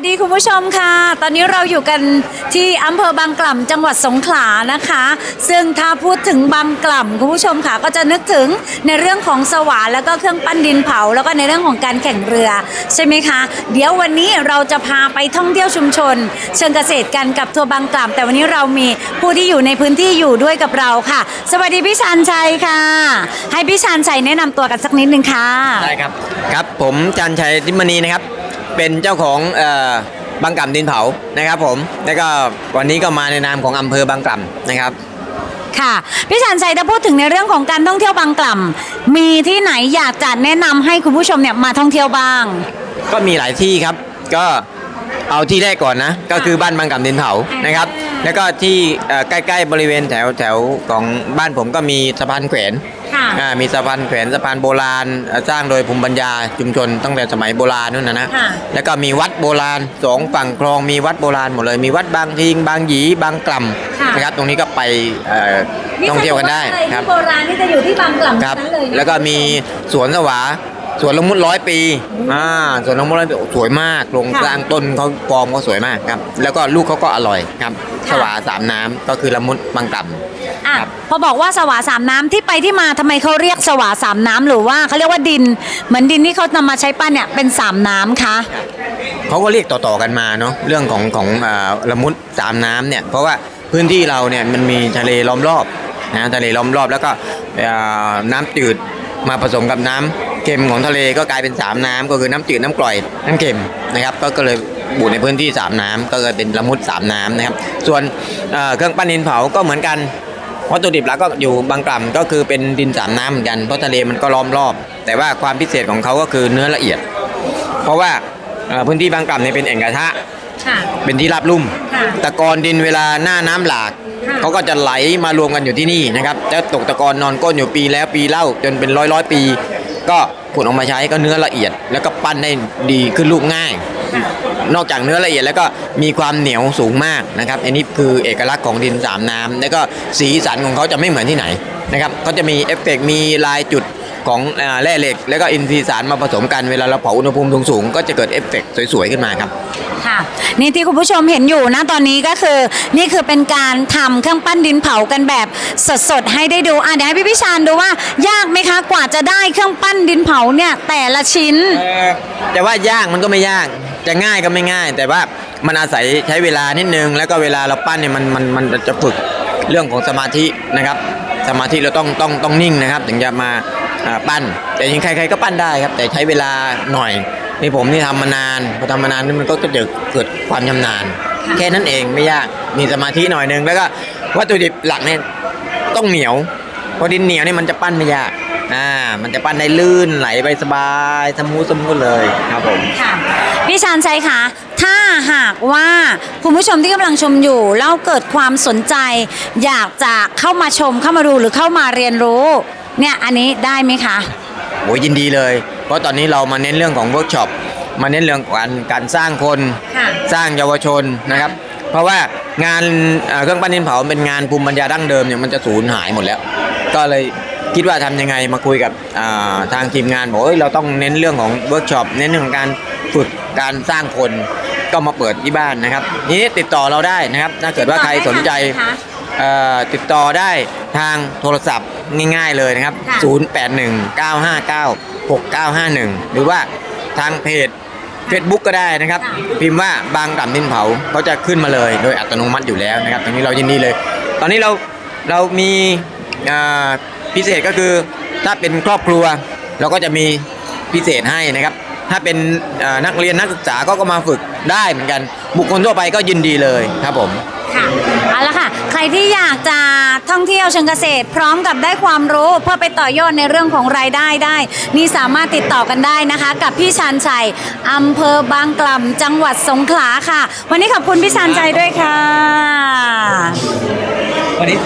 วัสดีคุณผู้ชมค่ะ ตอนนี้เราอยู่กันที่อำเภอบางกล่ำจังหวัดสงขลานะคะ ซึ่งถ้าพูดถึงบางกล่ำคุณผู้ชมค่ะก็จะนึกถึงในเรื่องของสวานแล้วก็เครื่องปั้นดินเผา แล้วก็ในเรื่องของการแข่งเรือใช่ไหมคะ เดี๋ยววันนี้เราจะพาไปท่องเที่ยวชุมชน เชิงเกษตรกันกับทัวร์บางกล่ำแต่วันนี้เรามีผู้ที่อยู่ในพื้นที่อยู่ด้วยกับเราค่ะ สวัสดีพี่ชันชัยค่ะ ให้พี่ชันชัยแนะนำตัวกันสักนิดนึงค่ะได้ครับครับผมจันชัยทิมณีนะครับ เป็นเจ้าของเอ่อบางกล่ำดินเผานะครับผมแล้วก็วันนี้ก็มาในนามของอำเภอบางกล่ำนะครับค่ะพี่ชันชัยถ้าพูดถึงในเรื่องของการท่องเที่ยวบางกล่ำมีที่ไหนอยากจะแนะนำให้คุณผู้ชมเนี่ยมาท่องเที่ยวบ้าง ก็มีหลายที่ครับก็เอาที่แรกก่อนนะก็คือบ้านบางกล่ำดินเผานะครับ แล้วก็ที่เอ่อใกล้ๆบริเวณแถวแถวของบ้านผมก็มีสะพานแขวน ค่ะ อ่ามีสะพานแขวนสะพานโบราณเอ่อสร้างโดยภูมิปัญญาชุมชนตั้งแต่สมัยโบราณนู่นนะนะค่ะ แล้วก็มีวัดโบราณสองฝั่งคลองมีวัดโบราณหมดเลยมีวัดบางทิงบางหยีบางกล่ำนะครับตรงนี้ก็ไปเอ่อท่องเที่ยวกันได้ครับโบราณนี่จะอยู่ที่บางกล่ำครับ ทั้งนั้นเลยนะแล้วก็มีสวนสวาสวนละมุดร้อยปี อ่า สวนละมุดร้อยปีสวยมากโครงสร้างต้นเขาฟอร์มเขาสวยมากครับ แล้วก็ลูกเขาก็อร่อยครับ สวาสามน้ำก็คือละมุดบางกล่ำ อะครับ พอบอกว่าสวาสามน้ำที่ไปที่มาทำไมเขาเรียกสวาสามน้ำหรือว่าเขาเรียกว่าดิน เหมือนดินที่เขานำมาใช้ปั้นเนี่ยเป็นสามน้ำคะเขาก็เรียกต่อๆกันมาเนาะเรื่องของของเอ่อละมุดสามน้ำเนี่ยเพราะว่าพื้นที่เราเนี่ยมันมีทะเลล้อมรอบนะทะเลล้อมรอบแล้วก็เอ่อน้ำจืดมาผสมกับน้ำเค็มของทะเลก็กลายเป็นสามน้ำก็คือน้ำจืดน้ำกร่อยน้ำเค็มนะครับก็ก็เลยบูดในพื้นที่สามน้ำก็เลยเป็นละมุดสามน้ำนะครับส่วนเอ่อเครื่องปั้นดินเผาก็เหมือนกัน วัตถุดิบหลักก็อยู่บางกล่ำก็คือเป็นดินสามน้ำเหมือนกันเพราะทะเลมันก็ล้อมรอบ แต่ว่าความพิเศษของเขาก็คือเนื้อละเอียด เพราะว่าเอ่อพื้นที่บางกล่ำเนี่ยเป็นแอ่งกระทะ ค่ะ เป็นที่ราบลุ่ม ค่ะตะกอนดินเวลาหน้าน้ำหลากค่ะ เขาก็จะไหลมารวมกันอยู่ที่นี่นะครับจะตกตะกอนนอนก้นอยู่ปีแล้วปีเล่าจนเป็นร้อยร้อยปี ก็ขุดออกมาใช้ก็เนื้อละเอียด แล้วก็ปั้นได้ดีขึ้นลูกง่าย นอกจากเนื้อละเอียดแล้วก็มีความเหนียวสูงมากนะครับอันนี้คือเอกลักษณ์ของดินสามน้ำแล้วก็สีสันของเขาจะไม่เหมือนที่ไหนนะครับเขาจะมีเอฟเฟกต์มีลายจุดของเอ่อแร่เหล็ก แล้วก็อินทรีย์สารมาผสมกันเวลาเราเผาอุณหภูมิสูงๆก็จะเกิดเอฟเฟกต์สวยๆขึ้นมาครับค่ะนี่ที่คุณผู้ชมเห็นอยู่นะตอนนี้ก็คือ นี่คือเป็นการทำเครื่องปั้นดินเผากันแบบสดๆให้ได้ดูอะเดี๋ยวให้พี่พิชานดูว่ายากไหมคะกว่าจะได้เครื่องปั้นดินเผาเนี่ยแต่ละชิ้นเอ่อแต่ว่ายากมันก็ไม่ยาก จะง่ายก็ไม่ง่าย แต่ว่ามันอาศัยใช้เวลานิดนึง แล้วก็เวลาเราปั้นเนี่ยมันมันมันจะฝึกเรื่องของสมาธินะครับ สมาธิเราต้องต้องต้องนิ่งนะครับ ถึงจะมาอ่าปั้น แต่จริงใครๆก็ปั้นได้ครับ แต่ใช้เวลาหน่อยนี่ผมนี่ทำมานานพอทำมานานนี่มันก็จะเกิดความชำนาญค่ะแค่นั้นเองไม่ยากมีสมาธิหน่อยนึงแล้วก็วัตถุดิบหลักเนี่ยต้องเหนียวเพราะดินเหนียวนี่มันจะปั้นไม่ยาก อ่ามันจะปั้นได้ลื่นไหลไปสบายสมูทสมูทเลยครับผม ค่ะพี่ชานชัยคะถ้าหากว่าคุณผู้ชมที่กำลังชมอยู่แล้วเกิดความสนใจ อยากจะเข้ามาชมเข้ามาดูหรือเข้ามาเรียนรู้ เนี่ยอันนี้ได้ไหมคะ โอ้ยยินดีเลย เพราะตอนนี้เรามาเน้นเรื่องของเวิร์กช็อปมาเน้นเรื่องการการสร้างคนค่ะ สร้างเยาวชนนะครับ เพราะว่างานเอ่อเครื่องปั้นดินเผาเป็นงานภูมิปัญญาดั้งเดิมเนี่ยมันจะสูญหายหมดแล้ว ก็เลย คิดว่าทำยังไงมาคุยกับอ่าทางทีมงานบอกเอ้ยเราต้องเน้นเรื่องของเวิร์กช็อปเน้นเรื่องของการฝึกการสร้างคนก็มาเปิดที่บ้านนะครับนี้ติดต่อเราได้นะครับ ถ้าเกิดว่าใครสนใจเอ่อติดต่อได้ทางโทรศัพท์ง่ายๆเลยนะครับค่ะ0819596951 หรือว่าทางเพจ Facebook ก็ได้นะครับ พิมพ์ว่าบางกล่ำดินเผาเขาจะขึ้นมาเลยโดยอัตโนมัติอยู่แล้วนะครับตรงนี้เรายินดีเลย ตอนนี้เราเรามีอ่า พิเศษก็คือถ้าเป็นครอบครัวเราก็จะมีพิเศษให้นะครับ ถ้าเป็นอ่านักเรียนนักศึกษาก็ก็มาฝึกได้เหมือนกัน บุคคลทั่วไปก็ยินดีเลยครับผมค่ะเอาละค่ะ ใครที่อยากจะท่องเที่ยวเชิงเกษตร พร้อมกับได้ความรู้เพื่อไปต่อยอดในเรื่องของรายได้ได้ นี่สามารถติดต่อกันได้นะคะ กับพี่ชันชัยอำเภอบางกล่ำจังหวัดสงขลาค่ะ วันนี้ขอบคุณพี่ชันชัยด้วยค่ะวันนี้